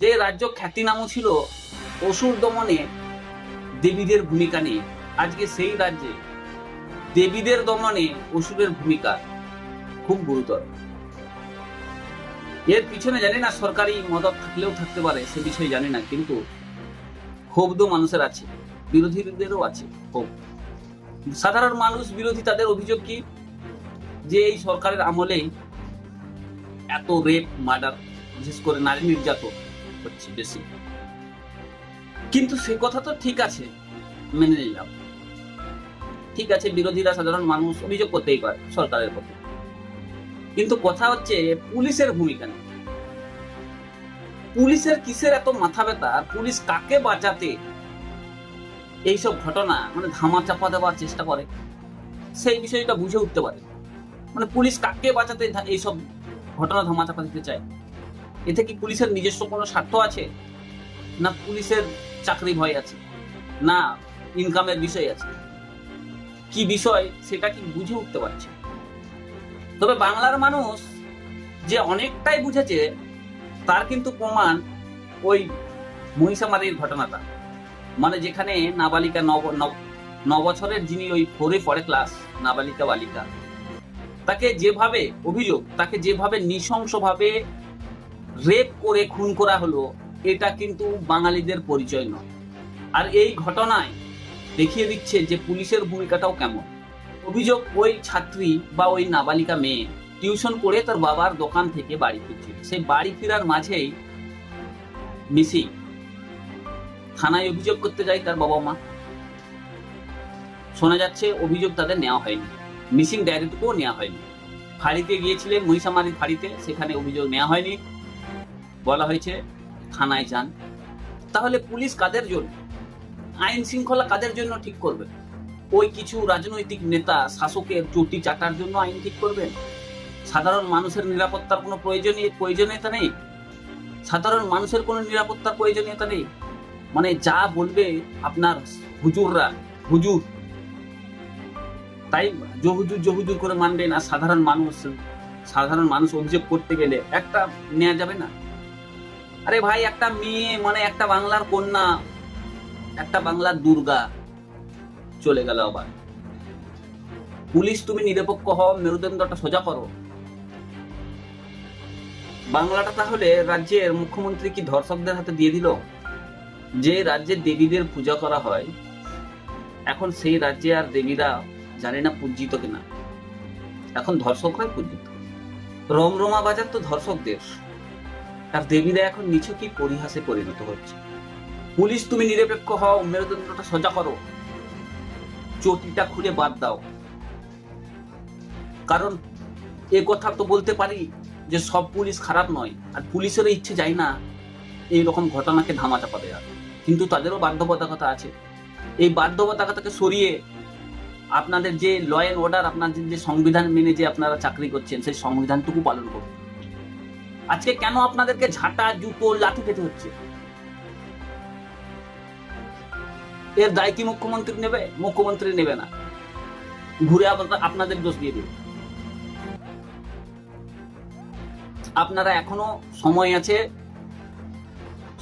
যে রাজ্য খ্যাতিনাম ছিল অসুর দমনে দেবীদের ভূমিকা নিয়ে। আজকে সেই রাজ্যে দেবীদের দমনে অসুরের ভূমিকা খুব গুরুতর। এর পিছনে জানি না সরকারি মদত থাকলেও থাকতে পারে, সে বিষয়ে জানি না, কিন্তু ক্ষোভ তো মানুষের আছে, বিরোধীদেরও আছে ক্ষোভ। সাধারণ মানুষ বিরোধী তাদের অভিযোগ কি? যে এই সরকারের আমলেই এত রেপ, মার্ডার, বিশেষ করে নারী নির্যাতন হচ্ছে বেশি। কিন্তু সে কথা তো ঠিক আছে, মেনে নিলাম। ঠিক আছে, বিরোধীরা সাধারণ মানুষ অভিযোগ করতেই পারে, সরকারের প্রতি কিন্তু কথা হচ্ছে, পুলিশের ভূমিকা নেই পুলিশের কিসের এত মাথা ব্যথা পুলিশ কাকে বাঁচাতে এইসব ঘটনা মানে ধামা চাপা দেওয়ার চেষ্টা করে, সেই বিষয়টা বুঝে উঠতে পারে। মানে পুলিশ কাকে বাঁচাতে এইসব ঘটনা ধামা চাপা দিতে চায়? এতে কি পুলিশের নিজস্ব কোনো স্বার্থ আছে? না পুলিশের চাকরি ভয় আছে? না ইনকামের বিষয় আছে? কি বিষয় সেটা কি বুঝে উঠতে পারছে? তবে বাংলার মানুষ যে অনেকটাই বুঝেছে, তার কিন্তু প্রমাণ ওই মহিষামারির ঘটনাটা। মানে যেখানে নাবালিকা নব ন বছরের যিনি ওই ফোরে পড়ে ক্লাস নাবালিকা বালিকা, তাকে যেভাবে অভিযোগ, তাকে যেভাবে নৃশংসভাবে রেপ করে খুন করা হলো, এটা কিন্তু বাঙালিদের পরিচয় নয়। আর এই ঘটনায় দেখিয়ে দিচ্ছে যে পুলিশের ভূমিকাটাও কেমন। অভিযোগ ওই ছাত্রী বা ওই নাবালিকা মেয়ে টিউশন করে তার বাবার দোকান থেকে বাড়ি ফিরছিল। সেই বাড়ি ফেরার মাঝেই মিসি থানায় অভিযোগ করতে যায় তার বাবা মা। শোনা যাচ্ছে অভিযোগ তাদের নেওয়া হয়নি। মিসিং ডায়েরিটুকুও নেওয়া হয়নি। ফাঁড়িতে গিয়েছিলেন মহিষামারির ফাঁড়িতে, সেখানে অভিযোগ নেওয়া হয়নি। বলা হয়েছে, থানায় যান। তাহলে পুলিশ কাদের জন্য? আইন শৃঙ্খলা কাদের জন্য ঠিক করবে? ওই কিছু রাজনৈতিক নেতা শাসকের চুটি চাটার জন্য আইন ঠিক করবেন? সাধারণ মানুষের নিরাপত্তার কোনো প্রয়োজনীয় প্রয়োজনীয়তা নেই? সাধারণ মানুষের কোনো নিরাপত্তার প্রয়োজনীয়তা নেই? মানে যা বলবে আপনার হুজুররা, হুজুর। তাই জহুজুর জহুজুর করে মানবেন, আর সাধারণ মানুষ সাধারণ মানুষ অভিযোগ করতে গেলে একটা নেওয়া যাবে না। আরে ভাই, একটা মেয়ে মানে একটা বাংলার কন্যা, একটা বাংলার দুর্গা চলে গেল আবার। পুলিশ তুমি নিরপেক্ষ হও, মেরুদণ্ডটা সোজা করো। বাংলাটা তাহলে রাজ্যের মুখ্যমন্ত্রী কি ধর্ষকদের হাতে দিয়ে দিল? যে রাজ্যে দেবীদের পূজা করা হয়, এখন সেই রাজ্যে আর দেবীরা জানে না পূজিত কিনা। এখন ধর্ষক ধর্ষকরাই পূজিত। রমরমা বাজার তো ধর্ষকদের। আর দেবীরা এখন নিছকই পরিহাসে পরিণত হচ্ছে। পুলিশ তুমি নিরপেক্ষ হও, মেরুদণ্ডটা সোজা করো। চটিটা খুলে বাদ দাও। কারণ এ কথা তো বলতে পারি যে সব পুলিশ খারাপ নয়, আর পুলিশেরও ইচ্ছে যায় না এই রকম ঘটনাকে ধামা চাপা দেওয়া কিন্তু তাদেরও বাধ্যবাধকতা আছে। এই বাধ্যবাধকতাকে সরিয়ে আপনাদের যে ল অ্যান্ড অর্ডার আপনাদের যে সংবিধান মেনে যে আপনারা চাকরি করছেন, সেই সংবিধানটুকু পালন করুন। আজকে কেন আপনাদেরকে ঝাঁটা, জুতো, লাঠি খেতে হচ্ছে? এর দায় কি মুখ্যমন্ত্রী নেবে? মুখ্যমন্ত্রী নেবে না। ঘুরে আপনাদের দোষ দিয়ে দেবে। আপনারা এখনও সময় আছে,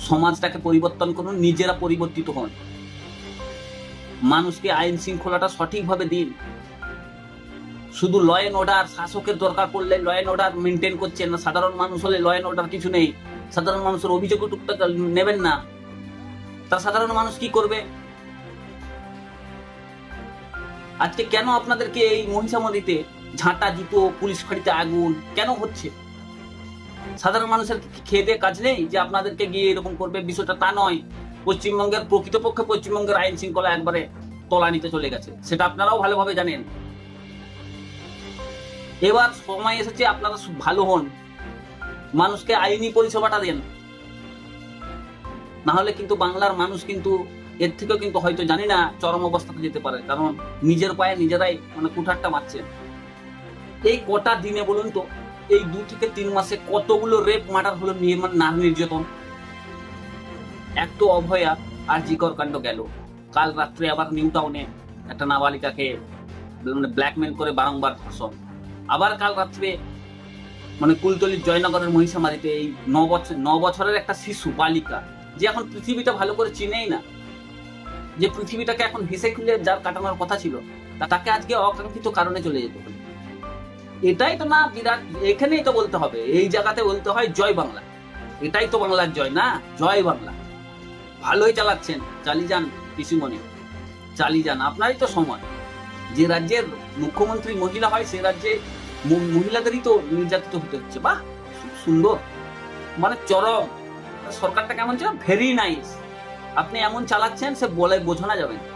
সমাজটাকে পরিবর্তন করুন, নিজেরা পরিবর্তিত হন। মানুষকে আইন শৃঙ্খলাটা সঠিকভাবে দিন। শুধু ল অ্যান্ড অর্ডার শাসকের দরকার পড়লে ল অ্যান্ড অর্ডার মেনটেন করছেন না, সাধারণ মানুষ হলে ল অ্যান্ড অর্ডার কিছু নেই। সাধারণ মানুষের অভিযোগও টুকটাক নেবেন না। তা সাধারণ মানুষ কি করবে? আজকে কেন আপনাদেরকে এই মহিষামদিতে ঝাঁটা জুতো পুলিশ ফাঁড়িতে আগুন, কেন হচ্ছে? সাধারণ মানুষের দিয়ে কাজ নেই যে আপনাদেরকে গিয়ে এরকম করবে? বিষয়টা তা নয়। পশ্চিমবঙ্গের প্রকৃতপক্ষে পশ্চিমবঙ্গের আইন শৃঙ্খলা একবারে তলা নিতে চলে গেছে। সেটা আপনারাও ভালোভাবে জানেন। এবার সময় এসেছে আপনারা ভালো হন। মানুষকে আইনি পরিষেবাটা দেন। না হলে কিন্তু বাংলার মানুষ কিন্তু এর থেকেও কিন্তু হয়তো জানি না চরম অবস্থাতে যেতে পারে, কারণ নিজের পায়ে নিজেরাই মানে কুঠারটা মারছেন এই কটা দিনে বলুন তো, এই দু থেকে তিন মাসে কতগুলো রেপ মার্ডার হলো মেয়ে মানে নারী নির্যাতন? এক তো অভয়া আর জিকর কাণ্ড গেল। কাল রাত্রে আবার নিউ টাউনে একটা নাবালিকাকে মানে ব্ল্যাকমেল করে বারংবার ধর্ষণ। আবার কাল রাত্রে মানে কুলতলির জয়নগরের মহিষামারিতে এই ন বছর, ন বছরের একটা শিশু, বালিকা, যে এখন পৃথিবীটা ভালো করে চিনেই না। যে পৃথিবীটাকে এখন হেসে খুলে যার কাটানোর কথা ছিল তাকে আজকে অকাঙ্ক্ষিত কারণে চলে যেতে এটাই তো না, বিরাট, এখানেই তো বলতে হবে, এই জায়গাতে বলতে হয় জয় বাংলা। এটাই তো বাংলার জয় না, জয় বাংলা। ভালোই চালাচ্ছেন, চালিয়ে যান পিসিমণি। চালিয়ে যান, আপনারই তো সময়। যে রাজ্যের মুখ্যমন্ত্রী মহিলা হয়, সে রাজ্যে মহিলাদেরই তো নির্যাতিত হতে হচ্ছে। বাহ! সুন্দর। মানে চরম। সরকারটা কেমন ছিল ভেরি নাইস আপনি এমন চালাচ্ছেন, সে বলে বোঝানো যাবে না।